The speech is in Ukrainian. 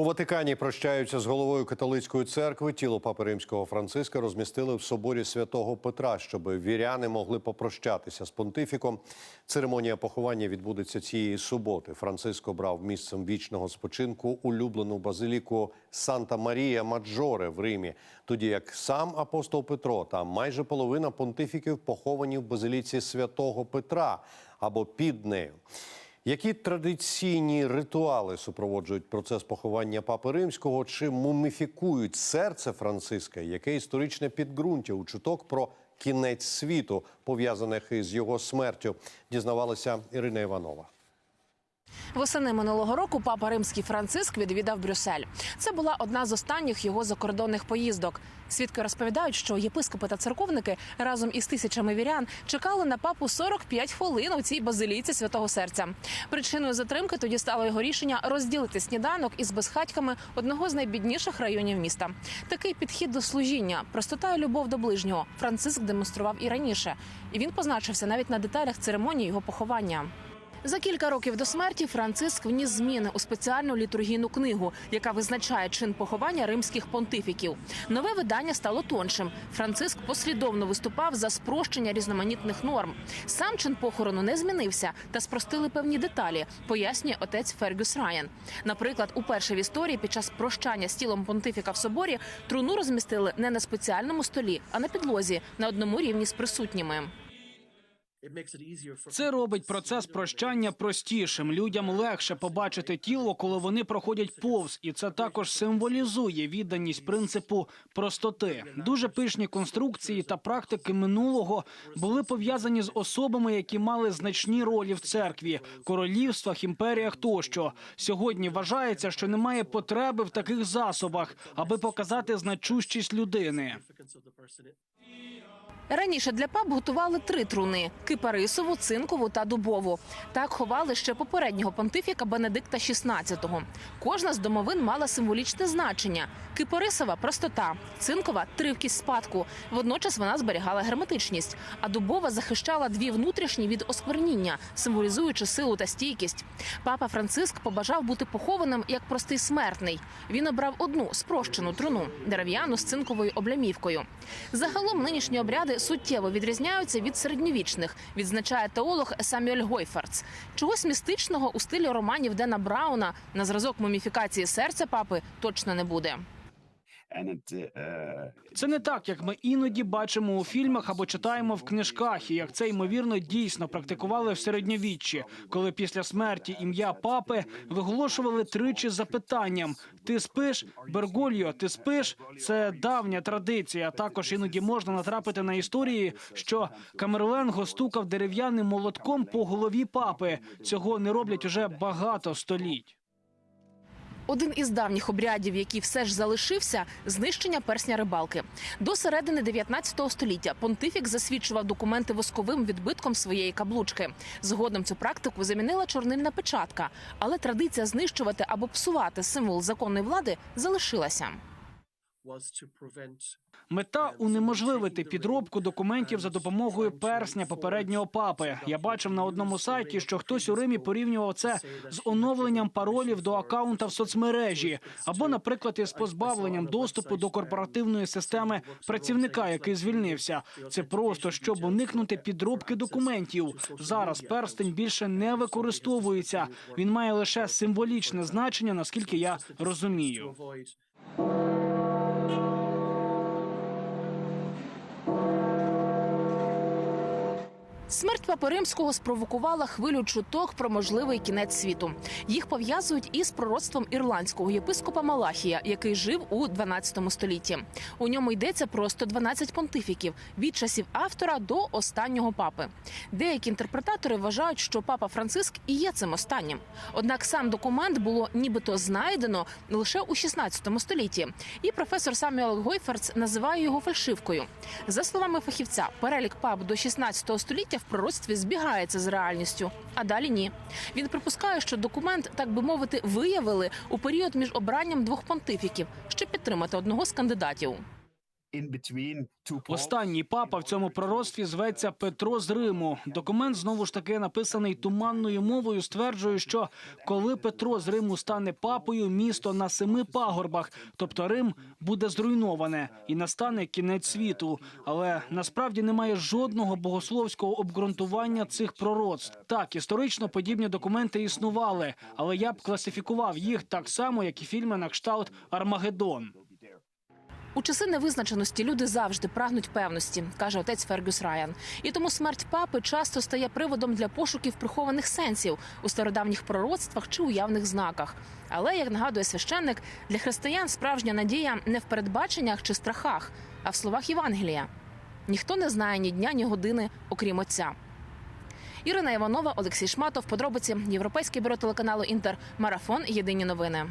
У Ватикані прощаються з головою католицької церкви. Тіло папи римського Франциска розмістили в соборі святого Петра, щоб віряни могли попрощатися з понтифіком. Церемонія поховання відбудеться цієї суботи. Франциско брав місцем вічного спочинку улюблену базиліку Санта Марія Маджоре в Римі, тоді як сам апостол Петро та майже половина понтифіків поховані в базиліці святого Петра або під нею. Які традиційні ритуали супроводжують процес поховання папи римського? Чи муміфікують серце Франциска? Яке історичне підґрунтя у чуток про кінець світу, пов'язаних із його смертю, дізнавалася Ірина Іванова. Восени минулого року папа римський Франциск відвідав Брюссель. Це була одна з останніх його закордонних поїздок. Свідки розповідають, що єпископи та церковники разом із тисячами вірян чекали на папу 45 хвилин у цій базиліці святого серця. Причиною затримки тоді стало його рішення розділити сніданок із безхатьками одного з найбідніших районів міста. Такий підхід до служіння, простота і любов до ближнього. Франциск демонстрував і раніше, і він позначився навіть на деталях церемонії його поховання. За кілька років до смерті Франциск вніс зміни у спеціальну літургійну книгу, яка визначає чин поховання римських понтифіків. Нове видання стало тоншим. Франциск послідовно виступав за спрощення різноманітних норм. Сам чин похорону не змінився та спростили певні деталі, пояснює отець Фергюс Райан. Наприклад, уперше в історії під час прощання з тілом понтифіка в соборі труну розмістили не на спеціальному столі, а на підлозі на одному рівні з присутніми. Це робить процес прощання простішим. Людям легше побачити тіло, коли вони проходять повз, і це також символізує відданість принципу простоти. Дуже пишні конструкції та практики минулого були пов'язані з особами, які мали значні ролі в церкві, королівствах, імперіях тощо. Сьогодні вважається, що немає потреби в таких засобах, аби показати значущість людини. Раніше для пап готували три труни: кипарисову, цинкову та дубову. Так ховали ще попереднього понтифіка Бенедикта XVI. Кожна з домовин мала символічне значення: кипарисова простота, цинкова тривкість спадку. Водночас вона зберігала герметичність, а дубова захищала дві внутрішні від оскверніння, символізуючи силу та стійкість. Папа Франциск побажав бути похованим як простий смертний. Він обрав одну спрощену труну дерев'яну з цинковою облямівкою. Загалом нинішні обряди суттєво відрізняються від середньовічних, відзначає теолог Самюель Гойферц. Чогось містичного у стилі романів Дена Брауна на зразок муміфікації серця папи точно не буде. Це не так, як ми іноді бачимо у фільмах або читаємо в книжках, і як це ймовірно дійсно практикували в середньовіччі, коли після смерті ім'я папи виголошували тричі запитанням: Ти спиш, Бергольо, ти спиш? Це давня традиція. Також іноді можна натрапити на історії, що Камерленго стукав дерев'яним молотком по голові папи. Цього не роблять уже багато століть. Один із давніх обрядів, який все ж залишився, знищення персня рибалки. До середини 19 століття понтифік засвідчував документи восковим відбитком своєї каблучки. Згодом цю практику замінила чорнильна печатка, але традиція знищувати або псувати символ законної влади залишилася. Мета унеможливити підробку документів за допомогою персня попереднього папи. Я бачив на одному сайті, що хтось у Римі порівнював це з оновленням паролів до акаунта в соцмережі, або, наприклад, із позбавленням доступу до корпоративної системи працівника, який звільнився. Це просто щоб уникнути підробки документів. Зараз перстень більше не використовується. Він має лише символічне значення, наскільки я розумію. Thank you. Смерть папи римського спровокувала хвилю чуток про можливий кінець світу. Їх пов'язують із пророцтвом ірландського єпископа Малахія, який жив у 12 столітті. У ньому йдеться про 112 понтифіків від часів автора до останнього папи. Деякі інтерпретатори вважають, що папа Франциск і є цим останнім. Однак сам документ було нібито знайдено лише у 16 столітті. І професор Самюел Гойферц називає його фальшивкою. За словами фахівця, перелік пап до 16 століття в пророцтві збігається з реальністю, а далі ні. Він припускає, що документ, так би мовити, виявили у період між обранням двох понтифіків, щоб підтримати одного з кандидатів. Останній папа в цьому пророцтві зветься Петро з Риму. Документ знову ж таки написаний туманною мовою. Стверджує, що коли Петро з Риму стане папою, місто на семи пагорбах, тобто Рим буде зруйноване і настане кінець світу. Але насправді немає жодного богословського обґрунтування цих пророцтв. Так, історично подібні документи існували, але я б класифікував їх так само, як і фільми на кшталт Армагеддон. У часи невизначеності люди завжди прагнуть певності, каже отець Фергюс Райан. І тому смерть папи часто стає приводом для пошуків прихованих сенсів у стародавніх пророцтвах чи уявних знаках. Але, як нагадує священник, для християн справжня надія не в передбаченнях чи страхах, а в словах Євангелія. Ніхто не знає ні дня, ні години, окрім отця. Ірина Іванова, Олексій Шматов. Подробиці Європейське бюро телеканалу Інтер. Марафон. Єдині новини.